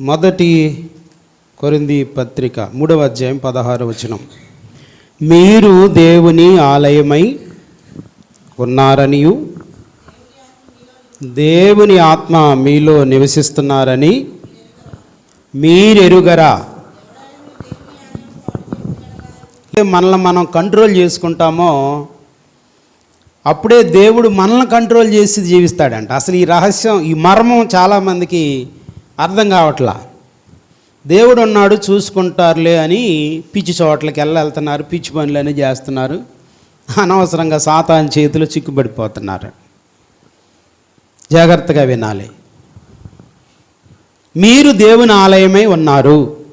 మొదటి కొరింది పత్రిక మూడవ అధ్యాయం పదహారు వచనం. మీరు దేవుని ఆలయమై ఉన్నారనియు దేవుని ఆత్మ మీలో నివసిస్తున్నారని మీరెరుగరా? మనల్ని మనం కంట్రోల్ చేసుకుంటామో అప్పుడే దేవుడు మనల్ని కంట్రోల్ చేసి జీవిస్తాడంట. అసలు ఈ రహస్యం ఈ మర్మం చాలామందికి అర్థం కావట్లా? దేవుడు ఉన్నాడు చూసుకుంటారులే అని పిచ్చి చోట్లకి వెళ్ళి వెళ్తున్నారు పిచ్చి పనులు అని చేస్తున్నారు. అనవసరంగా సాతాన్ చేతిలో చిక్కుబడిపోతున్నారు. జాగ్రత్తగా వినాలి. మీరు దేవుని ఆలయమై ఉన్నారు.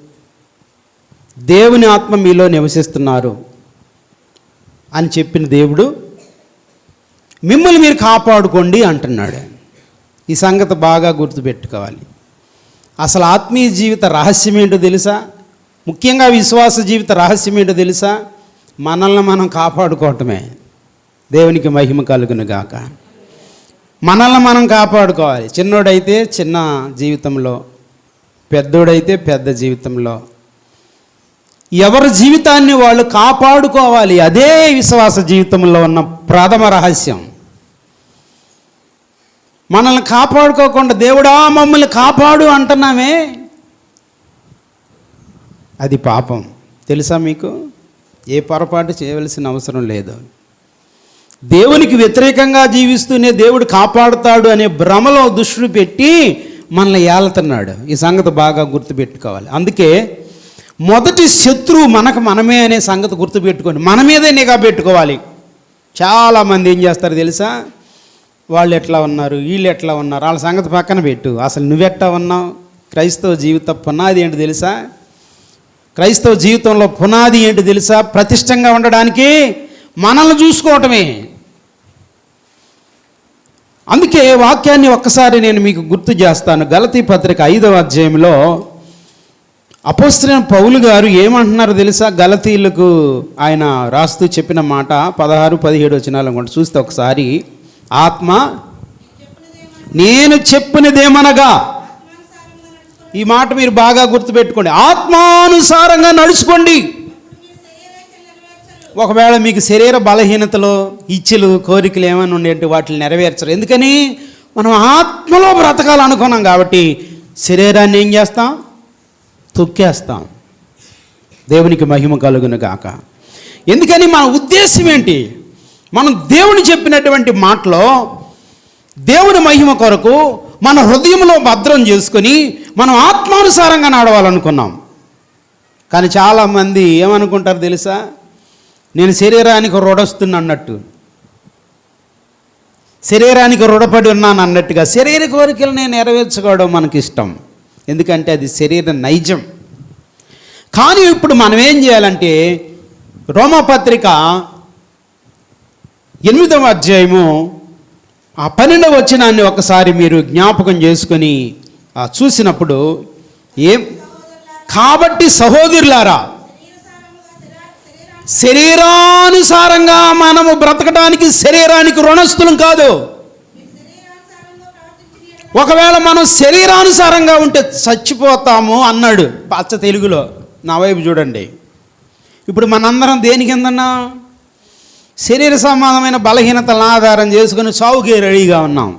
దేవుని ఆత్మ మీలో నివసిస్తున్నారు అని చెప్పిన దేవుడు మిమ్మల్ని మీరు కాపాడుకోండి అంటున్నాడు. ఈ సంగతి బాగా గుర్తుపెట్టుకోవాలి. అసలు ఆత్మీయ జీవిత రహస్యం ఏంటో తెలుసా? ముఖ్యంగా విశ్వాస జీవిత రహస్యం ఏంటో తెలుసా? మనల్ని మనం కాపాడుకోవటమే. దేవునికి మహిమ కలుగును గాక. మనల్ని మనం కాపాడుకోవాలి. చిన్నోడైతే చిన్న జీవితంలో పెద్దోడైతే పెద్ద జీవితంలో. ఎవరి జీవితాన్ని వాళ్ళు కాపాడుకోవాలి? అదే విశ్వాస జీవితంలో ఉన్న ప్రథమ రహస్యం. మనల్ని కాపాడుకోకుండా దేవుడా మమ్మల్ని కాపాడు అంటున్నామే. అది పాపం. తెలుసా మీకు? ఏ పొరపాటు చేయవలసిన అవసరం లేదు. దేవునికి వ్యతిరేకంగా జీవిస్తూనే దేవుడు కాపాడుతాడు అనే భ్రమలో దుష్టుడు పెట్టి మనల్ని ఏలుతున్నాడు. ఈ సంగతి బాగా గుర్తుపెట్టుకోవాలి. అందుకే మొదటి శత్రువు మనకు మనమే అనే సంగతి గుర్తుపెట్టుకోండి. మన మీదే నిఘా పెట్టుకోవాలి. చాలామంది ఏం చేస్తారు తెలుసా? వాళ్ళు ఎట్లా ఉన్నారు? వీళ్ళు ఎట్లా ఉన్నారు? వాళ్ళ సంగతి పక్కన పెట్టు. అసలు నువ్వెట్టా ఉన్నావు? క్రైస్తవ జీవిత పునాది ఏంటి తెలుసా? క్రైస్తవ జీవితంలో పునాది ఏంటి తెలుసా? ప్రతిష్టంగా ఉండడానికి మనల్ని చూసుకోవటమే. అందుకే వాక్యాన్ని ఒక్కసారి నేను మీకు గుర్తు చేస్తాను. గలతీ పత్రిక ఐదవ అధ్యాయంలో అపోస్త్రైన పౌలు గారు ఏమంటున్నారో తెలుసా? గలతీలకు ఆయన రాస్తూ చెప్పిన మాట పదహారు పదిహేడు వచ్చినాలు అనుకోండి చూస్తే ఒకసారి ఆత్మ నేను చెప్పినదేమనగా ఈ మాట మీరు బాగా గుర్తుపెట్టుకోండి. ఆత్మానుసారంగా నడుచుకోండి. ఒకవేళ మీకు శరీర బలహీనతలు ఇచ్చలు కోరికలు ఏమైనా ఉండేటి వాటిని నెరవేర్చరు. ఎందుకని? మనం ఆత్మలో బ్రతకాలనుకున్నాం కాబట్టి శరీరాన్ని ఏం చేస్తాం? తొక్కేస్తాం. దేవునికి మహిమ కలుగును గాక. ఎందుకని? మన ఉద్దేశం ఏంటి? మనం దేవుని చెప్పినటువంటి మాటలో దేవుని మహిమ కొరకు మన హృదయంలో భద్రం చేసుకొని మనం ఆత్మానుసారంగా నడవాలనుకున్నాం. కానీ చాలామంది ఏమనుకుంటారు తెలుసా? నేను శరీరానికి రుడొస్తున్నా అన్నట్టు శరీరానికి రుడపడి ఉన్నాను అన్నట్టుగా శరీర కోరికలు నేను నెరవేర్చుకోవడం మనకి ఇష్టం ఎందుకంటే అది శరీర నైజం. కానీ ఇప్పుడు మనం ఏం చేయాలంటే రోమపత్రిక ఎనిమిదవ అధ్యాయము ఆ పన్నెండవ వచ్చినాన్ని ఒకసారి మీరు జ్ఞాపకం చేసుకొని చూసినప్పుడు ఏం? కాబట్టి సహోదరులారా శరీరానుసారంగా మనము బ్రతకడానికి శరీరానికి రుణస్థులం కాదు. ఒకవేళ మనం శరీరానుసారంగా ఉంటే చచ్చిపోతాము అన్నాడు. పచ్చ తెలుగులో. నా వైపు చూడండి. ఇప్పుడు మనందరం దేని కిందన్నా శరీర సంబంధమైన బలహీనతలను ఆధారం చేసుకుని సావుకే రెడీగా ఉన్నాం.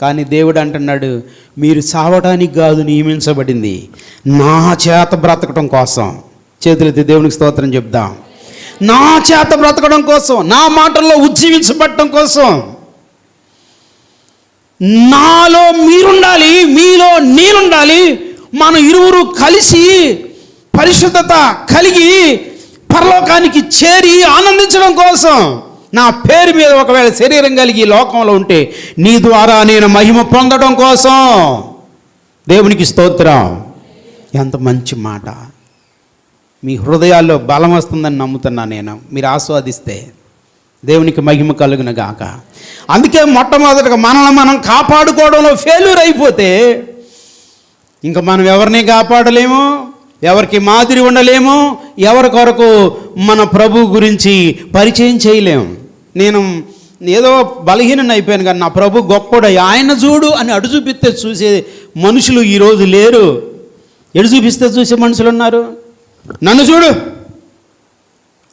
కానీ దేవుడు అంటున్నాడు మీరు చావడానికి కాదు నియమించబడింది. నా చేత బ్రతకటం కోసం. చేతులెత్తి దేవునికి స్తోత్రం చెప్దాం. నా చేత బ్రతకడం కోసం నా మాటల్లో ఉజ్జీవించబడటం కోసం. నాలో మీరుండాలి మీలో నేనుండాలి. మనం ఇరువురు కలిసి పరిశుద్ధత కలిగి పరలోకానికి చేరి ఆనందించడం కోసం నా పేరు మీద ఒకవేళ శరీరం కలిగి లోకంలో ఉంటే నీ ద్వారా నేను మహిమ పొందడం కోసం. దేవునికి స్తోత్రం. ఎంత మంచి మాట. మీ హృదయాల్లో బలం వస్తుందని నమ్ముతున్నా నేను. మీరు ఆస్వాదిస్తే దేవునికి మహిమ కలుగును గాక. అందుకే మొట్టమొదటిగా మనల్ని మనం కాపాడుకోవడంలో ఫెయిల్యూర్ అయిపోతే ఇంకా మనం ఎవరిని కాపాడలేము? ఎవరికి మాదిరి ఉండలేము ఎవరి కొరకు మన ప్రభు గురించి పరిచయం చేయలేము నేను ఏదో బలహీనం అయిపోయాను కానీ నా ప్రభు గొప్పడు ఆయన చూడు అని అడు చూపిస్తే చూసే మనుషులు ఈరోజు లేరు. ఎడు చూపిస్తే చూసే మనుషులు ఉన్నారు? నన్ను చూడు.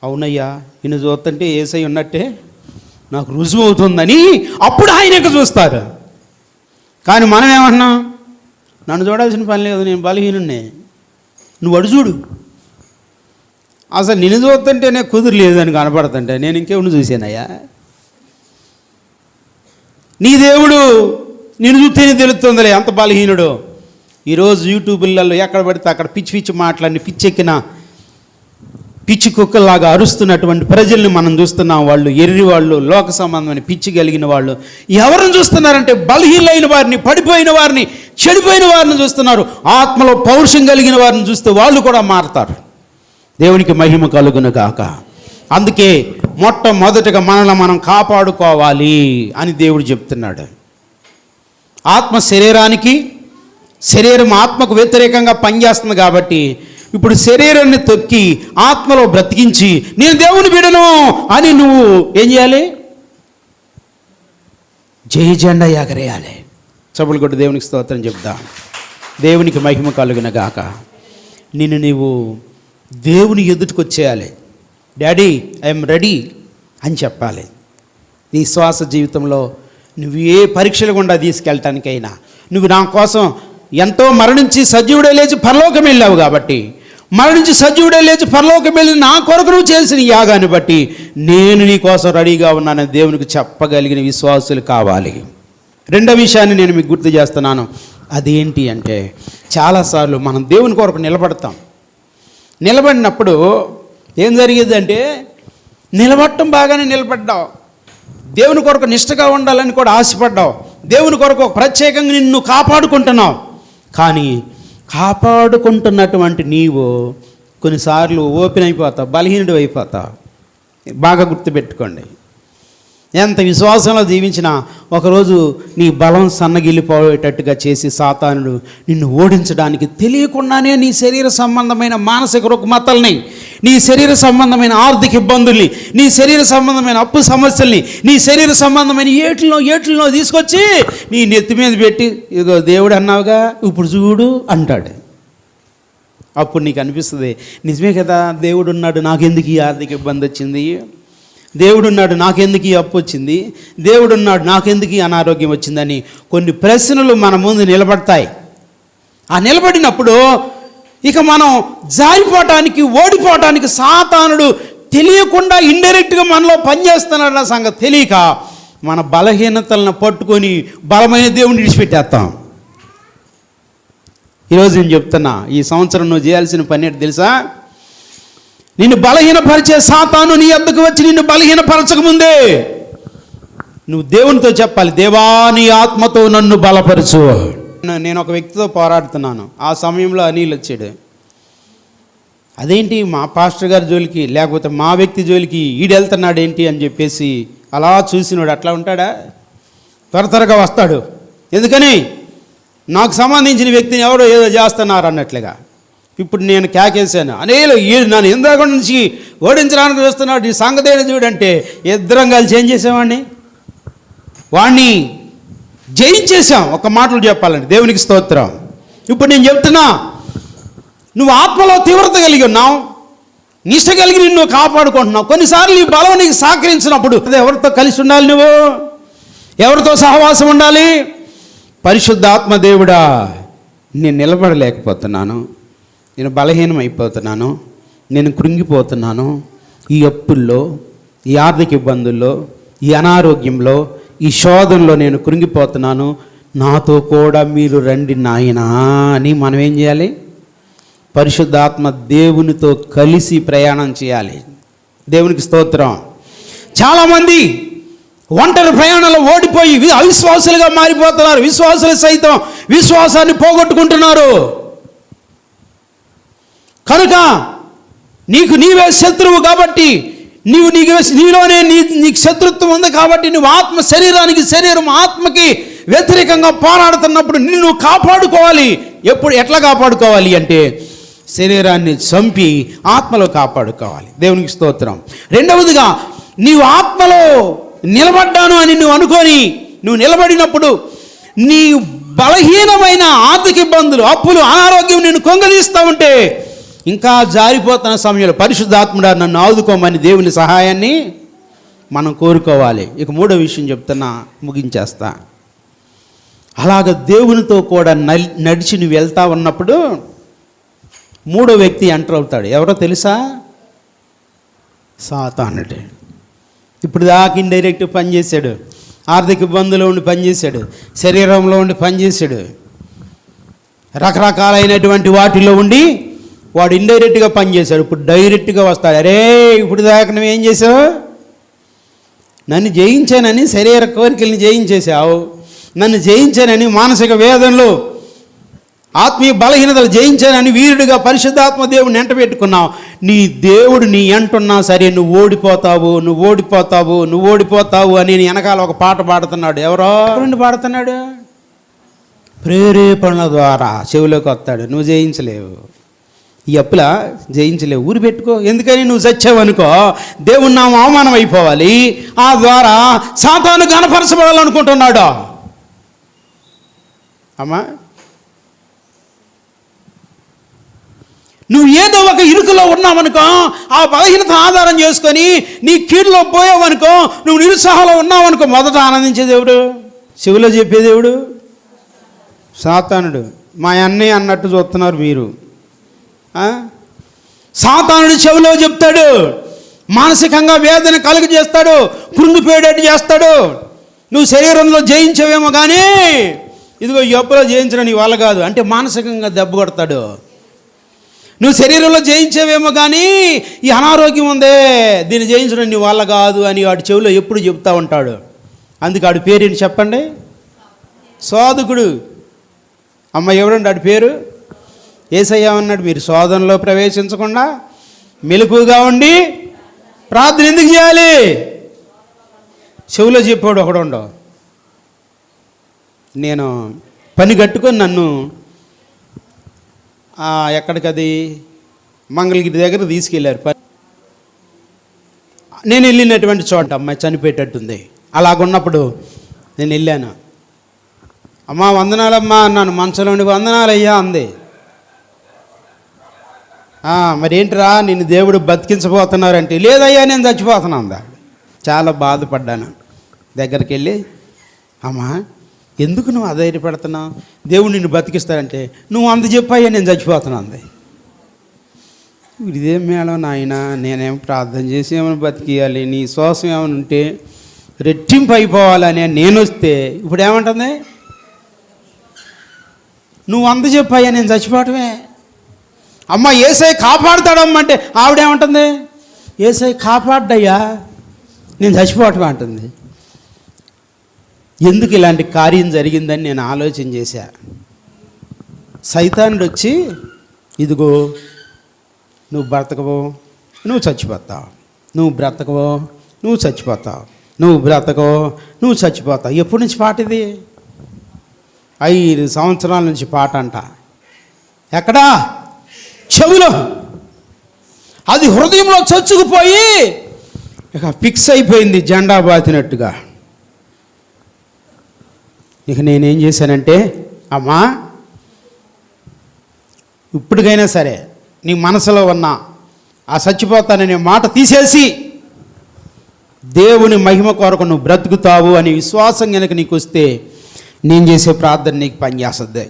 అవునయ్యా నిన్ను చూస్తుంటే ఏసై ఉన్నట్టే నాకు రుజువు అవుతుందని అప్పుడు ఆయనకు చూస్తారు? కానీ మనం ఏమంటున్నాం నన్ను చూడాల్సిన పని లేదు నేను బలహీనుణ్ణి. నువ్వు అడు చూడు. అసలు నిన్ను చూస్తుంటేనే కుదురు అని కనపడుతుంటే నేను ఇంకేమును చూసానయ్యా? నీ దేవుడు నిన్ను చూస్తేనే తెలుస్తుందిలే అంత బలహీనుడు. ఈరోజు యూట్యూబ్లలో ఎక్కడ పడితే అక్కడ పిచ్చి పిచ్చి మాటలన్నీ పిచ్చెక్కిన పిచ్చి కుక్కలాగా అరుస్తున్నటువంటి ప్రజల్ని మనం చూస్తున్నాం వాళ్ళు ఎర్రి వాళ్ళు లోక సంబంధమైన పిచ్చి కలిగిన వాళ్ళు. ఎవరిని చూస్తున్నారంటే బలహీనైన వారిని పడిపోయిన వారిని చెడిపోయిన వారిని చూస్తున్నారు. ఆత్మలో పౌరుషం కలిగిన వారిని చూస్తే వాళ్ళు కూడా మారతారు. దేవునికి మహిమ కలుగును గాక. అందుకే మొట్టమొదటిగా మనల్ని మనం కాపాడుకోవాలి అని దేవుడు చెప్తున్నాడు. ఆత్మ శరీరానికి శరీరం ఆత్మకు వ్యతిరేకంగా పనిచేస్తుంది కాబట్టి ఇప్పుడు శరీరాన్ని తొక్కి ఆత్మలో బ్రతికించి నేను దేవుని బిడను అని నువ్వు ఏం చేయాలి? జయ జెండా ఎగరేయాలి. చప్పులు కొట్టి దేవునికి స్తోత్రం చెప్దా దేవునికి మహిమ కలుగున గాక. నిన్ను నీవు దేవుని ఎదుటికొచ్చేయాలి డాడీ ఐఎమ్ రెడీ అని చెప్పాలి. నీ శ్వాస జీవితంలో నువ్వు ఏ పరీక్షలు గుండా తీసుకెళ్ళటానికైనా నువ్వు నా కోసం ఎంతో మరణించి సజీవుడే లేచి పరలోకం వెళ్ళావు కాబట్టి మరణించి సజీవుడే లేచి పరలోకం వెళ్ళి నా కొరకు నువ్వు చేసిన యాగాన్ని బట్టి నేను నీ కోసం రెడీగా ఉన్నానని దేవునికి చెప్పగలిగిన విశ్వాసులు కావాలి. రెండో విషయాన్ని నేను మీకు గుర్తు చేస్తున్నాను. అదేంటి అంటే చాలాసార్లు మనం దేవుని కొరకు నిలబడతాం. నిలబడినప్పుడు ఏం జరిగేదంటే నిలబడటం బాగానే నిలబడ్డావు. దేవుని కొరకు నిష్టగా ఉండాలని కూడా ఆశపడ్డావు. దేవుని కొరకు ప్రత్యేకంగా నిన్ను కాపాడుకుంటున్నావు. కానీ కాపాడుకుంటున్నటువంటి నీవు కొన్నిసార్లు ఓపెన్ అయిపోతావు బలహీనుడు అయిపోతావు. బాగా గుర్తుపెట్టుకోండి. ఎంత విశ్వాసంలో జీవించినా ఒకరోజు నీ బలం సన్నగిల్లిపోయేటట్టుగా చేసి సాతానుడు నిన్ను ఓడించడానికి తెలియకుండానే నీ శరీర సంబంధమైన మానసిక రుగ్మతల్ని నీ శరీర సంబంధమైన ఆర్థిక ఇబ్బందుల్ని నీ శరీర సంబంధమైన అప్పు సమస్యల్ని నీ శరీర సంబంధమైన ఏట్లను ఏట్లను తీసుకొచ్చి నీ నెత్తి మీద పెట్టి ఇదిగో దేవుడు అన్నావుగా ఇప్పుడు చూడు అంటాడు. అప్పుడు నీకు అనిపిస్తుంది నిజమే కదా దేవుడు ఉన్నాడు నాకెందుకు ఈ ఆర్థిక ఇబ్బంది వచ్చింది దేవుడున్నాడు నాకెందుకు ఈ అప్పు వచ్చింది? దేవుడున్నాడు నాకెందుకు ఈ అనారోగ్యం వచ్చిందని కొన్ని ప్రశ్నలు మన ముందు నిలబడతాయి. ఆ నిలబడినప్పుడు ఇక మనం జారిపోవటానికి ఓడిపోవటానికి సాతానుడు తెలియకుండా ఇండైరెక్ట్గా మనలో పనిచేస్తున్నాడన్న సంగతి తెలియక మన బలహీనతలను పట్టుకొని బలమైన దేవుని విడిచిపెట్టేస్తాం. ఈరోజు నేను చెప్తున్నా ఈ సంవత్సరం నువ్వు చేయాల్సిన పని ఏంటి తెలుసా? నిన్ను బలహీనపరిచే సాతాను నీ వద్దకు వచ్చి నిన్ను బలహీనపరచక ముందే. నువ్వు దేవునితో చెప్పాలి దేవా నీ ఆత్మతో నన్ను బలపరచు. నేను ఒక వ్యక్తితో పోరాడుతున్నాను. ఆ సమయంలో అనిల్ వచ్చాడు. అదేంటి మా పాస్టర్ గారి జోలికి లేకపోతే మా వ్యక్తి జోలికి ఈడెళ్తున్నాడు ఏంటి? అని చెప్పేసి అలా చూసినాడు. అట్లా ఉంటాడా? త్వర త్వరగా వస్తాడు. ఎందుకని? నాకు సంబంధించిన వ్యక్తిని ఎవరో ఏదో చేస్తున్నారు అన్నట్లుగా. ఇప్పుడు నేను కేకేశాను. అనేలు ఈడు నన్ను ఇందాక నుంచి ఓడించడానికి వస్తున్నాడు ఈ సంగతి చూడంటే ఇద్దరం కలిసి ఏం చేసావాడిని? వాణ్ణి జయించేశాం. ఒక మాటలు చెప్పాలండి. దేవునికి స్తోత్రం. ఇప్పుడు నేను చెప్తున్నా నువ్వు ఆత్మలో తీవ్రత కలిగి ఉన్నావు నిష్ట కలిగి నిన్ను కాపాడుకుంటున్నావు. కొన్నిసార్లు ఈ బలం నీకు సహకరించినప్పుడు ఎవరితో కలిసి ఉండాలి నువ్వు? ఎవరితో సహవాసం ఉండాలి? పరిశుద్ధాత్మ దేవుడా నేను నిలబడలేకపోతున్నాను. నేను బలహీనం అయిపోతున్నాను నేను కృంగిపోతున్నాను. ఈ అప్పుల్లో ఈ ఆర్థిక ఇబ్బందుల్లో ఈ అనారోగ్యంలో ఈ శోధనలో నేను కృంగిపోతున్నాను. నాతో కూడా మీరు రండి నాయనా అని మనం ఏం చేయాలి? పరిశుద్ధాత్మ దేవునితో కలిసి ప్రయాణం చేయాలి. దేవునికి స్తోత్రం. చాలామంది ఒంటరి ప్రయాణంలో ఓడిపోయి అవిశ్వాసులుగా మారిపోతున్నారు. విశ్వాసులు సైతం విశ్వాసాన్ని పోగొట్టుకుంటున్నారు. కనుక నీకు నీవే శత్రువు కాబట్టి నీవు నీకు నీలోనే నీ నీకు శత్రుత్వం ఉంది కాబట్టి నువ్వు ఆత్మ శరీరానికి శరీరం ఆత్మకి వ్యతిరేకంగా పోరాడుతున్నప్పుడు నిన్ను కాపాడుకోవాలి. ఎప్పుడు ఎట్లా కాపాడుకోవాలి అంటే శరీరాన్ని చంపి ఆత్మలో కాపాడుకోవాలి. దేవునికి స్తోత్రం. రెండవదిగా నీవు ఆత్మలో నిలబడ్డాను అని నువ్వు అనుకొని నువ్వు నిలబడినప్పుడు నీ బలహీనమైన ఆర్థిక ఇబ్బందులు అప్పులు అనారోగ్యం నేను కొంగదీస్తూ ఉంటే ఇంకా జారిపోతున్న సమయంలో పరిశుద్ధాత్ముడా నన్ను ఆదుకోమని దేవుని సహాయాన్ని మనం కోరుకోవాలి. ఇక మూడో విషయం చెప్తున్నా ముగించేస్తా. అలాగ దేవునితో కూడా నడిచి నువ్వు వెళ్తా ఉన్నప్పుడు మూడో వ్యక్తి ఎంటర్ అవుతాడు. ఎవరో తెలుసా? సాతానుడు. ఇప్పుడు దాకా ఇండైరెక్ట్ పనిచేశాడు ఆర్థిక ఇబ్బందులో ఉండి పనిచేశాడు శరీరంలో ఉండి పనిచేశాడు రకరకాలైనటువంటి వాటిలో ఉండి వాడు ఇండైరెక్ట్గా పనిచేశాడు ఇప్పుడు డైరెక్ట్గా వస్తాడు. అరే ఇప్పుడు దాకా నువ్వు ఏం చేసావు నన్ను జయించానని శరీర కోరికల్ని జయించేశావు. నన్ను జయించానని మానసిక వేదనలు ఆత్మీయ బలహీనతలు జయించానని వీరుడిగా పరిశుద్ధాత్మ దేవుడిని ఎంట పెట్టుకున్నావు నీ దేవుడు నీ ఎంటున్నా సరే నువ్వు ఓడిపోతావు నువ్వు ఓడిపోతావు నువ్వు ఓడిపోతావు అని వెనకాల ఒక పాట పాడుతున్నాడు. ఎవరో? నుండి పాడుతున్నాడు? ప్రేరేపణల ద్వారా చెవిలోకి వస్తాడు. నువ్వు జయించలేవు. ఈ అప్పుల జయించలేవు. ఊరు పెట్టుకో. ఎందుకని నువ్వు చచ్చావు అనుకో దేవుని నామ అవమానం అయిపోవాలి ఆ ద్వారా సాతాను గణపరచబడాలనుకుంటున్నాడు అమ్మా. నువ్వు ఏదో ఒక ఇరుకులో ఉన్నావనుకో ఆ బలహీనత ఆధారం చేసుకొని నీ కీడులో పోయావనుకో నువ్వు నిరుత్సాహంలో ఉన్నావనుకో మొదట ఆనందించే దేవుడు. శివులో చెప్పే దేవుడు. సాతానుడు. మా అన్నయ్య అన్నట్టు చూస్తున్నారు మీరు. సాతానుడు చెవిలో చెప్తాడు. మానసికంగా వేదన కలుగు చేస్తాడు. కృంగిపోయేటట్టు చేస్తాడు. నువ్వు శరీరంలో జయించవేమో కానీ ఇదిగో ఈ జయించడం నీ వల్ల కాదు. అంటే మానసికంగా దెబ్బ కొడతాడు. నువ్వు శరీరంలో జయించేవేమో కానీ ఈ అనారోగ్యం ఉందే. దీన్ని జయించడం నీ వల్ల కాదు అని వాడి చెవిలో ఎప్పుడు చెప్తా ఉంటాడు. అందుకు ఆడి పేరేంటి చెప్పండి? సాధుకుడు. అమ్మ ఎవరండి ఆడి పేరు? ఏసయ్య అన్నాడు మీరు శోధనలో ప్రవేశించకుండా మెలకుగా ఉండి ప్రార్థన ఎందుకు చేయాలి? చెవిలో చెప్పాడు ఒకడు ఉండవు. నేను పని కట్టుకొని నన్ను ఎక్కడికది ఎక్కడికి అది? మంగళగిరి దగ్గర తీసుకెళ్ళారు పని నేను వెళ్ళినటువంటి చోట అమ్మాయి చనిపోయేటట్టుంది. అలాగున్నప్పుడు నేను వెళ్ళాను. అమ్మా వందనాలమ్మా అన్నాను. మంచంలోని వందనాలయ్యా అంది. మరి ఏంటిరా నిన్ను దేవుడు బతికించబోతున్నారంటే. లేదయ్యా నేను చచ్చిపోతున్నా అందా. చాలా బాధపడ్డాను. దగ్గరికి వెళ్ళి అమ్మా ఎందుకు నువ్వు అధైర్యపడుతున్నావు? దేవుడు నిన్ను బతికిస్తాడంటే నువ్వు అంత చెప్పాయా నేను చచ్చిపోతున్నా అంది. ఇదేం మేడం నాయన నేనేం ప్రార్థన చేసి ఏమైనా బతికేయాలి నీ శ్వాసం ఏమైనా ఉంటే రెట్టింపు అయిపోవాలని నేను వస్తే ఇప్పుడు ఏమంటుంది? నువ్వు అంత చెప్పాయా నేను చచ్చిపోవటమే. అమ్మ ఏసై కాపాడుతాడమ్మ అంటే ఆవిడేమంటుంది? ఏసై కాపాడ్డయ్యా నేను చచ్చిపోవటమే అంటుంది. ఎందుకు ఇలాంటి కార్యం జరిగిందని నేను ఆలోచన చేశా. సైతానుడు వచ్చి ఇదిగో నువ్వు బ్రతకవో నువ్వు చచ్చిపోతావు. నువ్వు బ్రతకవో నువ్వు చచ్చిపోతావు. నువ్వు బ్రతకవో నువ్వు చచ్చిపోతావు. ఎప్పటి నుంచి పాట ఇది? ఐదు సంవత్సరాల నుంచి పాట అంట. ఎక్కడా? చెవిలో. అది హృదయంలో చచ్చుకుపోయి ఇక ఫిక్స్ అయిపోయింది జెండా బాతినట్టుగా. ఇక నేనేం చేశానంటే అమ్మా ఇప్పటికైనా సరే నీ మనసులో ఉన్న ఆ చచ్చిపోతాననే మాట తీసేసి దేవుని మహిమ కొరకు నువ్వు బ్రతుకుతావు అనే విశ్వాసం కనుక నీకు వస్తే నేను చేసే ప్రార్థన నీకు పనిచేస్తుంది.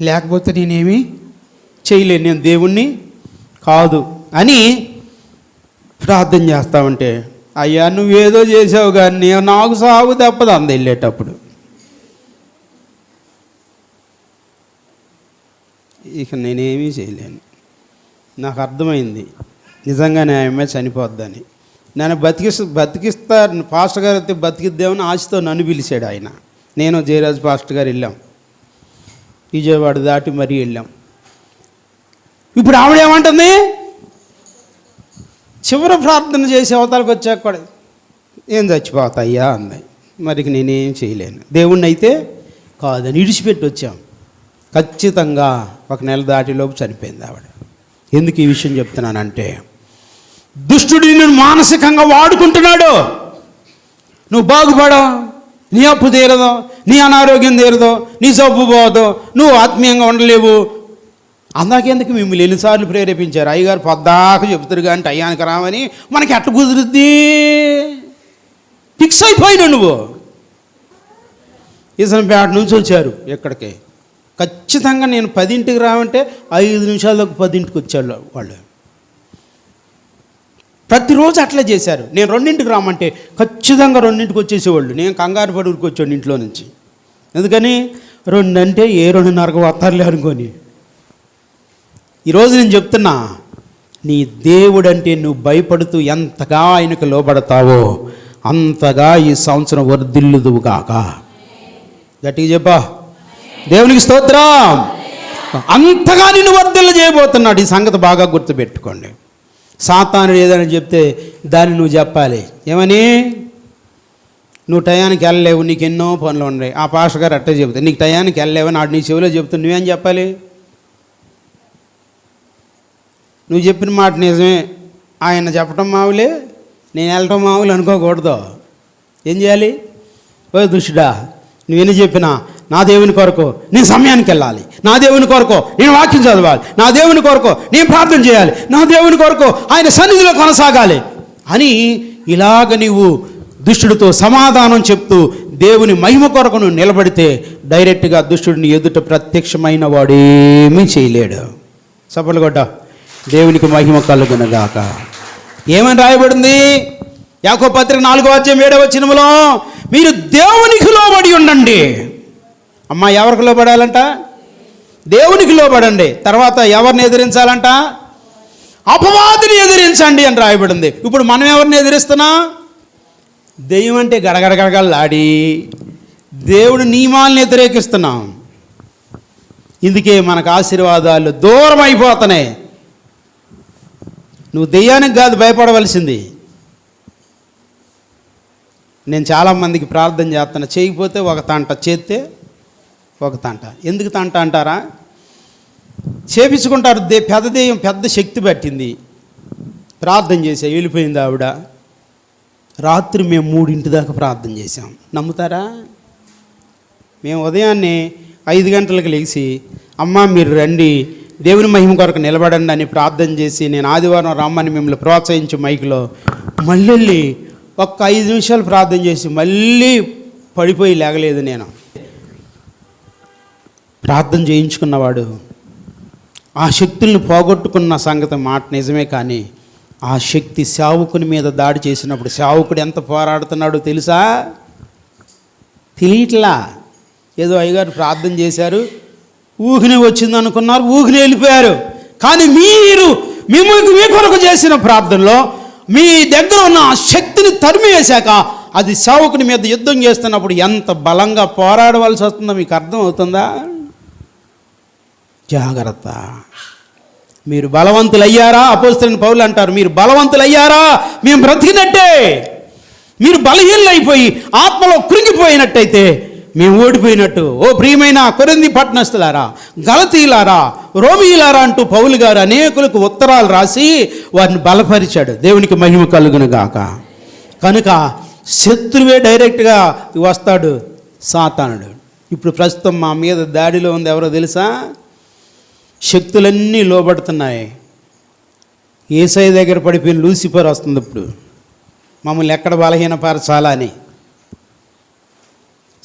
లేకపోతే నేనేమి చేయలేను నేను దేవుణ్ణి కాదు అని ప్రార్థన చేస్తా ఉంటే అయ్యా నువ్వేదో చేసావు కానీ నేను నాకు సాగు తప్పదు అంద వెళ్ళేటప్పుడు. ఇక నేనేమీ చేయలేను. నాకు అర్థమైంది. నిజంగానే ఆమె చనిపోద్దని. నన్ను బతికిస్ బతికిస్తా పాస్టర్ గారు అయితే బతికిద్దామని ఆశతో నన్ను పిలిచాడు ఆయన. నేను జయరాజ్ పాస్టర్ గారు వెళ్ళాం. విజయవాడ దాటి మరీ వెళ్ళాం. ఇప్పుడు ఆవిడ ఏమంటుంది? చివరి ప్రార్థన చేసి అవతలకు వచ్చాక కూడా ఏం చచ్చిపోతాయ్యా అంది. మరికి నేనేం చేయలేను. దేవుణ్ణి అయితే కాదని ఇడిచిపెట్టి వచ్చాం. ఖచ్చితంగా ఒక నెల దాటిలోపు చనిపోయింది ఆవిడ. ఎందుకు ఈ విషయం చెప్తున్నానంటే దుష్టుడు నిన్ను మానసికంగా వాడుకుంటున్నాడు. నువ్వు బాగుపడవు. నీ అప్పు తీరదు. నీ అనారోగ్యం తీరదు. నీ జబ్బు పోదు. నువ్వు ఆత్మీయంగా ఉండలేవు. అందాకెందుకు మిమ్మల్ని ఎన్నిసార్లు ప్రేరేపించారు? అయ్యగారు పొద్దాక చెబుతారు కానీ టయానికి రామని మనకి ఎట్ట కుదురుద్ది? ఫిక్స్ అయిపోయినా నువ్వు. ఇసంపేట నుంచి వచ్చారు ఇక్కడికి. ఖచ్చితంగా నేను పదింటికి రావంటే ఐదు నిమిషాలకు పదింటికి వచ్చారు వాళ్ళు. ప్రతిరోజు అట్లే చేశారు. నేను రెండింటికి రామంటే ఖచ్చితంగా రెండింటికి వచ్చేసేవాళ్ళు. నేను కంగారు పడి వచ్చాడు ఇంట్లో నుంచి. ఎందుకని? రెండు అంటే ఏ రెండున్నరకు వస్తారులే అనుకొని. ఈరోజు నేను చెప్తున్నా నీ దేవుడంటే నువ్వు భయపడుతూ ఎంతగా ఆయనకు లోబడతావో అంతగా ఈ సంవత్సరం వర్ధిల్లుదువు కాక గట్టిగా చెప్పా. దేవునికి స్తోత్రం. అంతగా నిన్ను వర్ధిల్ల చేయబోతున్నాడు. ఈ సంగతి బాగా గుర్తుపెట్టుకోండి. సాతానుడు ఏదైనా చెప్తే దాన్ని నువ్వు చెప్పాలి. ఏమని? నువ్వు టయానికి వెళ్ళలేవు నీకు ఎన్నో పనులు ఉన్నాయి. ఆ పాష గారు అట్టే చెబుతాయి నీకు టయానికి వెళ్ళలేవు నాడు నీ చెవిలో చెబుతా నువ్వేం చెప్పాలి? నువ్వు చెప్పిన మాట నిజమే. ఆయన చెప్పటం మావులే నేను వెళ్ళటం మావులు అనుకోకూడదు. ఏం చేయాలి? ఓ దుష్టుడా నువ్వెన్ని చెప్పినా నా దేవుని కొరకు నేను సమయానికి వెళ్ళాలి. నా దేవుని కొరకు నేను వాక్యం చదవాలి. నా దేవుని కొరకు నేను ప్రార్థన చేయాలి. నా దేవుని కొరకు ఆయన సన్నిధిలో కొనసాగాలి అని ఇలాగ నీవు దుష్టుడితో సమాధానం చెప్తూ దేవుని మహిమ కొరకు నువ్వు నిలబడితే డైరెక్ట్గా దుష్టుడిని ఎదుట ప్రత్యక్షమైన వాడేమీ చేయలేడు. సఫలు కొట్ట. దేవునికి మహిమ కలుగునగాక. ఏమని రాయబడింది? యాకో పత్రిక నాలుగో అధ్యాయం ఏడవ చినములో మీరు దేవునికి లోబడి ఉండండి. అమ్మ ఎవరికి లోబడాలంట? దేవునికి లోబడండి. తర్వాత ఎవరిని ఎదిరించాలంట? అపవాదిని ఎదిరించండి అని రాయబడింది. ఇప్పుడు మనం ఎవరిని ఎదిరిస్తున్నా? దెయ్యం అంటే గడగడగడగలాడి దేవుడు నియమాలను వ్యతిరేకిస్తున్నాం. ఇందుకే మనకు ఆశీర్వాదాలు దూరం అయిపోతున్నాయి నువ్వు దెయ్యానికి కాదు భయపడవలసింది. నేను చాలామందికి ప్రార్థన చేస్తాను చేయకపోతే ఒక తంట చేస్తే ఒక తంట. ఎందుకు తంట అంటారా? చేపించుకుంటారు దే పెద్ద దెయ్యం పెద్ద శక్తి పట్టింది. ప్రార్థన చేసా వెళ్ళిపోయింది ఆవిడ. రాత్రి మేము మూడింటి దాకా ప్రార్థన చేసాం నమ్ముతారా? మేము ఉదయాన్నే ఐదు గంటలకు లేచి అమ్మ మీరు రండి దేవుని మహిమ కొరకు నిలబడండి అని ప్రార్థన చేసి నేను ఆదివారం రమ్మని మిమ్మల్ని ప్రోత్సహించి మైక్లో మళ్ళీ ఒక్క ఐదు నిమిషాలు ప్రార్థన చేసి మళ్ళీ పడిపోయి లేగలేదు నేను. ప్రార్థన చేయించుకున్నవాడు ఆ శక్తుల్ని పోగొట్టుకున్న సంగతి మాట నిజమే కానీ ఆ శక్తి సేవకుని మీద దాడి చేసినప్పుడు సేవకుడు ఎంత పోరాడుతున్నాడో తెలుసా? తెలియట్లా. ఏదో అయ్యగారు ప్రార్థన చేశారు. ఊహిని వచ్చింది అనుకున్నారు ఊహిని వెళ్ళిపోయారు. కానీ మీరు మిమ్మల్ని మీ కొరకు చేసిన ప్రార్థనలో మీ దగ్గర ఉన్న ఆ శక్తిని తరిమివేశాక అది సేవకుని మీద యుద్ధం చేస్తున్నప్పుడు ఎంత బలంగా పోరాడవలసి వస్తుందో మీకు అర్థం అవుతుందా జాగ్రత్త. మీరు బలవంతులయ్యారా? అపోస్తులని పౌలు అంటారు మీరు బలవంతులయ్యారా? మేము బ్రతికినట్టే. మీరు బలహీనలైపోయి ఆత్మలో కృంగిపోయినట్టయితే మేము ఓడిపోయినట్టు. ఓ ప్రియమైన కొరంది పట్నస్తులారా గలతీలారా రోమిలారా అంటూ పౌలు గారు అనేకులకు ఉత్తరాలు రాసి వారిని బలపరిచాడు. దేవునికి మహిమ కలుగును గాక. కనుక శత్రువే డైరెక్ట్గా వస్తాడు సాతానుడు. ఇప్పుడు ప్రస్తుతం మా మీద దాడిలో ఉంది ఎవరో తెలుసా? శక్తులన్నీ లోబడుతున్నాయి. ఏసఐ దగ్గర పడిపోయిన లూసిఫర్ వస్తుంది ఇప్పుడు. మమ్మల్ని ఎక్కడ బలహీనపరచాలని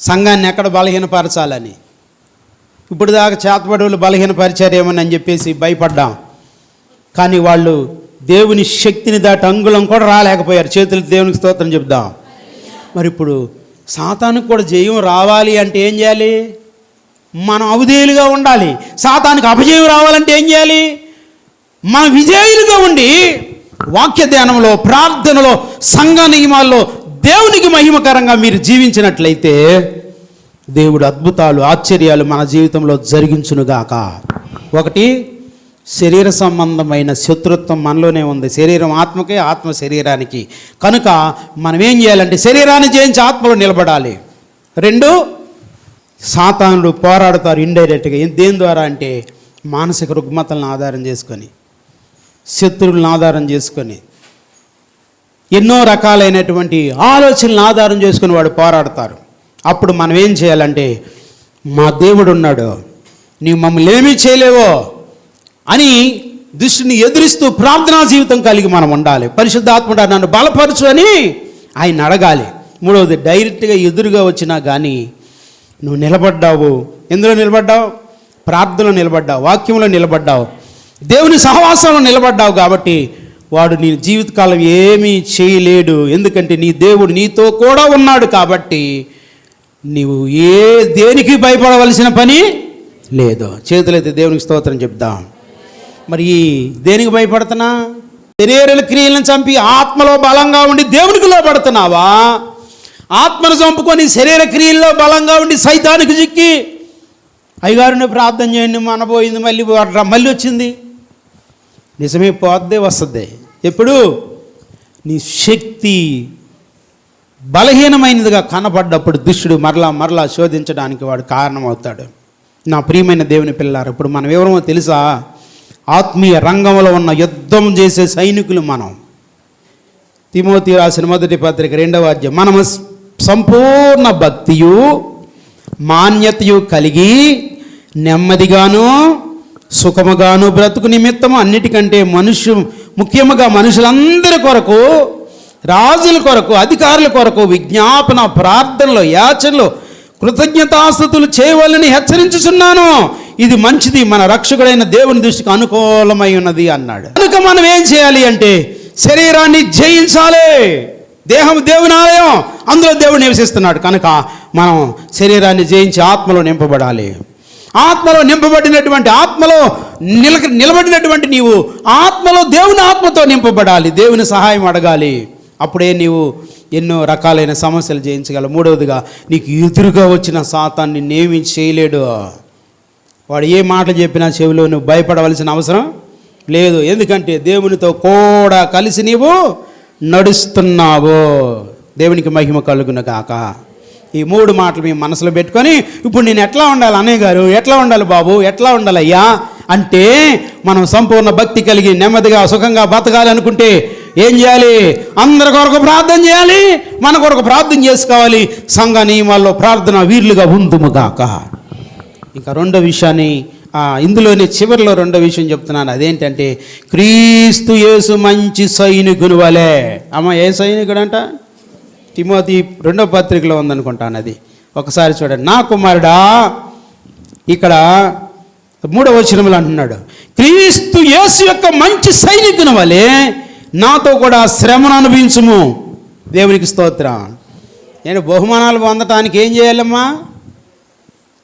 సంఘాన్ని ఎక్కడ బలహీనపరచాలని? ఇప్పుడు దాకా చేతబడులు బలహీనపరిచారేమని అని చెప్పేసి భయపడ్డాం. కానీ వాళ్ళు దేవుని శక్తిని దాటి అంగుళం కూడా రాలేకపోయారు. చేతులు దేవునికి స్తోత్రం చెప్దాం. మరి ఇప్పుడు సాతానికి కూడా జయం రావాలి అంటే ఏం చేయాలి? మనం అవధేయులుగా ఉండాలి. సాతానికి అపజయం రావాలంటే ఏం చేయాలి? మన విజయులుగా ఉండి వాక్య ధ్యానంలో ప్రార్థనలో సంఘ నియమాల్లో దేవునికి మహిమకరంగా మీరు జీవించినట్లయితే దేవుడు అద్భుతాలు ఆశ్చర్యాలు మన జీవితంలో జరిగించునుగాక. ఒకటి శరీర సంబంధమైన శత్రుత్వం మనలోనే ఉంది. శరీరం ఆత్మకే ఆత్మ శరీరానికి. కనుక మనం ఏం చేయాలంటే శరీరాన్ని జయించి ఆత్మలో నిలబడాలి. రెండు సాతానుడు పోరాడుతారు ఇండైరెక్ట్గా. దేని ద్వారా అంటే మానసిక రుగ్మతలను ఆధారం చేసుకొని శత్రువులను ఆధారం చేసుకొని. ఎన్నో రకాలైనటువంటి ఆలోచనలను ఆధారం చేసుకుని వాడు పోరాడతారు. అప్పుడు మనం ఏం చేయాలంటే మా దేవుడు ఉన్నాడు నీవు మమ్మల్ని ఏమీ చేయలేవో అని దృష్టిని ఎదురిస్తూ ప్రార్థనా జీవితం కలిగి మనం ఉండాలి. పరిశుద్ధాత్ముడు నన్ను బలపరచు అని ఆయన అడగాలి. మూడవది డైరెక్ట్గా ఎదురుగా వచ్చినా కానీ నువ్వు నిలబడ్డావు. ఎందులో నిలబడ్డావు? ప్రార్థనలో నిలబడ్డావు వాక్యంలో నిలబడ్డావు దేవుని సహవాసంలో నిలబడ్డావు కాబట్టి వాడు నీ జీవితకాలం ఏమీ చేయలేడు. ఎందుకంటే నీ దేవుడు నీతో కూడా ఉన్నాడు కాబట్టి నీవు ఏ దేనికి భయపడవలసిన పని లేదు. చేతులైతే దేవునికి స్తోత్రం చెప్దాం. మరి దేనికి భయపడుతున్నా? శరీరల క్రియలను చంపి ఆత్మలో బలంగా ఉండి దేవునికి లోపడుతున్నావా ఆత్మను చంపుకొని శరీర క్రియల్లో బలంగా ఉండి సైతానికి చిక్కి అయ్యగారిని ప్రార్థన చేయండి మనపోయింది మళ్ళీ మళ్ళీ వచ్చింది. నిజమే పోద్దే వస్తుంది. ఎప్పుడు? నీ శక్తి బలహీనమైనదిగా కనపడ్డప్పుడు దుష్టుడు మరలా మరలా శోధించడానికి వాడు కారణమవుతాడు. నా ప్రియమైన దేవుని పిల్లారు ఇప్పుడు మనం ఎవరమో తెలుసా? ఆత్మీయ రంగంలో ఉన్న యుద్ధం చేసే సైనికులు మనం. తిమోతి రాసిన మొదటి పత్రిక రెండవ అధ్యాయం. మనం సంపూర్ణ భక్తియు మాన్యతయు కలిగి నెమ్మదిగాను సుఖముగాను బ్రతుకు నిమిత్తము అన్నిటికంటే మనుష్యు ముఖ్యముగా మనుషులందరి కొరకు రాజుల కొరకు అధికారుల కొరకు విజ్ఞాపన ప్రార్థనలో యాచనలో కృతజ్ఞతాస్థుతులు చేయవాలని హెచ్చరించుచున్నాను. ఇది మంచిది మన రక్షకుడైన దేవుని దృష్టికి అనుకూలమై ఉన్నది అన్నాడు. కనుక మనం ఏం చేయాలి అంటే శరీరాన్ని జయించాలి. దేహం దేవుని ఆలయం అందులో దేవుడు నివసిస్తున్నాడు. కనుక మనం శరీరాన్ని జయించి ఆత్మలో నింపబడాలి. ఆత్మలో నింపబడినటువంటి ఆత్మలో నిల నిలబడినటువంటి నీవు ఆత్మలో దేవుని ఆత్మతో నింపబడాలి దేవుని సహాయం అడగాలి. అప్పుడే నీవు ఎన్నో రకాలైన సమస్యలు జయించగలవు. మూడవదిగా నీకు ఎదురుగా వచ్చిన సాతాన్ని నిన్నేమీ చేయలేడు. వాడు ఏ మాటలు చెప్పినా చెవిలో నువ్వు భయపడవలసిన అవసరం లేదు. ఎందుకంటే దేవునితో కూడా కలిసి నీవు నడుస్తున్నావు. దేవునికి మహిమ కలుగును కాక ఈ మూడు మాటలు మీ మనసులో పెట్టుకొని ఇప్పుడు నేను ఎట్లా ఉండాలి అన్నయ్య గారు? ఎట్లా ఉండాలి బాబు? ఎట్లా ఉండాలి అయ్యా అంటే మనం సంపూర్ణ భక్తి కలిగి నెమ్మదిగా సుఖంగా బతకాలి అనుకుంటే ఏం చేయాలి? అందరి కొరకు ప్రార్థన చేయాలి మన కొరకు ప్రార్థన చేసుకోవాలి. సంఘ నియమాల్లో ప్రార్థన వీర్లుగా ఉందుముగాక ఇంకా రెండో విషయాన్ని ఇందులోనే చివరిలో రెండో విషయం చెప్తున్నాను. అదేంటంటే క్రీస్తు యేసు మంచి సైనికుని వలే. అమ్మ ఏ సైనికుడు అంట తిమోతి రెండో పత్రికలో ఉందనుకుంటాను అది. ఒకసారి చూడండి. నా కుమారుడా ఇక్కడ మూడవ వచనములు అంటున్నాడు. క్రీస్తు యేసు యొక్క మంచి సైనికుని వలె నాతో కూడా శ్రమను అనుభవించుము. దేవునికి స్తోత్రం. నేను బహుమానాలు పొందటానికి ఏం చేయాలమ్మా?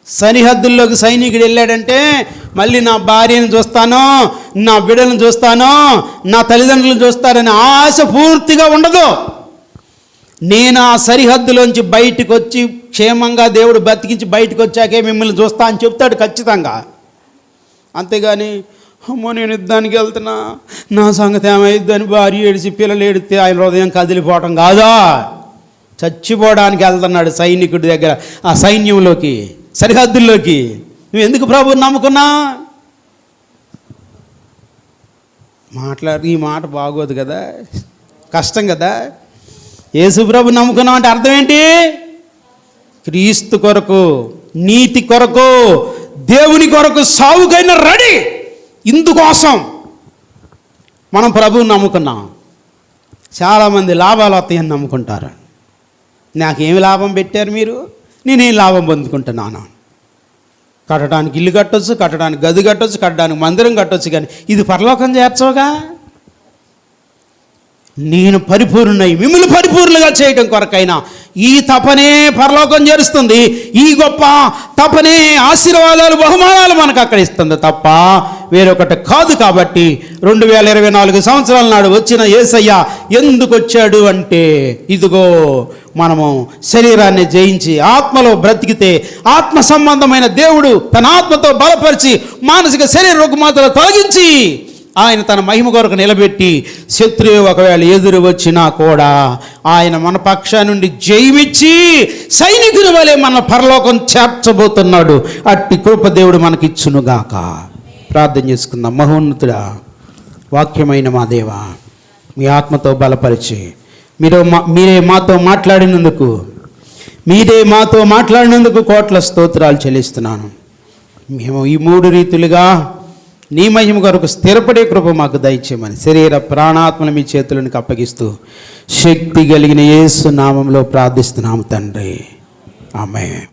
సరిహద్దుల్లోకి సైనికుడు వెళ్ళాడంటే మళ్ళీ నా భార్యను చూస్తాను నా బిడ్డలను చూస్తాను నా తల్లిదండ్రులను చూస్తానని ఆశ పూర్తిగా ఉండదు. నేను ఆ సరిహద్దులోంచి బయటకు వచ్చి క్షేమంగా దేవుడు బతికించి బయటకు వచ్చాకే మిమ్మల్ని చూస్తా అని చెప్తాడు ఖచ్చితంగా. అంతేగాని అమ్మో నేను యుద్ధానికి వెళ్తున్నా. నా సంగతి ఏమైద్దని భార్య ఏడిచి పిల్లలు ఏడితే ఆయన హృదయం కదిలిపోవటం కాదా? చచ్చిపోవడానికి వెళ్తున్నాడు సైనికుడి దగ్గర ఆ సైన్యంలోకి సరిహద్దుల్లోకి. నువ్వు ఎందుకు ప్రభువుని నమ్ముకున్నా? మాట్లాడి ఈ మాట బాగోదు కదా. కష్టం కదా. యేసుప్రభు నమ్ముకున్నాం అంటే అర్థం ఏంటి? క్రీస్తు కొరకు నీతి కొరకు దేవుని కొరకు సావుకైన రెడీ. ఇందుకోసం మనం ప్రభువుని నమ్ముకున్నాం. చాలామంది లాభాలు వస్తాయని నమ్ముకుంటారు. నాకేమి లాభం పెట్టారు మీరు? నేనేం లాభం పొందుకుంటున్నాను? కట్టడానికి ఇల్లు కట్టొచ్చు కట్టడానికి గది కట్టొచ్చు కట్టడానికి మందిరం కట్టొచ్చు కానీ ఇది పరలోకం చేర్చవుగా? నేను పరిపూర్ణై మిమ్మల్ని పరిపూర్ణగా చేయటం కొరకైనా ఈ తపనే పరలోకం చేరుస్తుంది. ఈ గొప్ప తపనే ఆశీర్వాదాలు బహుమానాలు మనకు అక్కడ ఇస్తుంది తప్ప వేరొకటి కాదు కాబట్టి రెండు వేల ఇరవై నాలుగు సంవత్సరాల నాడు వచ్చిన ఏసయ్య ఎందుకు వచ్చాడు అంటే ఇదిగో మనము శరీరాన్ని జయించి ఆత్మలో బ్రతికితే ఆత్మ సంబంధమైన దేవుడు తన ఆత్మతో బలపరిచి మానసిక శరీర రుగ్మతలు తొలగించి ఆయన తన మహిమ కొరకు నిలబెట్టి శత్రువు ఒకవేళ ఎదురు వచ్చినా కూడా ఆయన మన పక్షా నుండి జయమిచ్చి సైనికుని వలె మన పరలోకం చేర్చబోతున్నాడు. అట్టి కృపదేవుడు మనకిచ్చునుగాక. ప్రార్థన చేసుకుందాం. మహోన్నతుడా వాక్యమైన మా దేవా మీ ఆత్మతో బలపరిచి మీరు మా మీరే మాతో మాట్లాడినందుకు మీరే మాతో మాట్లాడినందుకు కోట్ల స్తోత్రాలు చెల్లిస్తున్నాను. మేము ఈ మూడు రీతులుగా నీ మహిమ కొరకు స్థిరపడే కృప మాకు దయచేయమని. శరీర ప్రాణాత్మల మీ చేతులకు అప్పగిస్తూ శక్తి కలిగిన యేసు నామంలో ప్రార్థిస్తున్నాము తండ్రి. ఆమె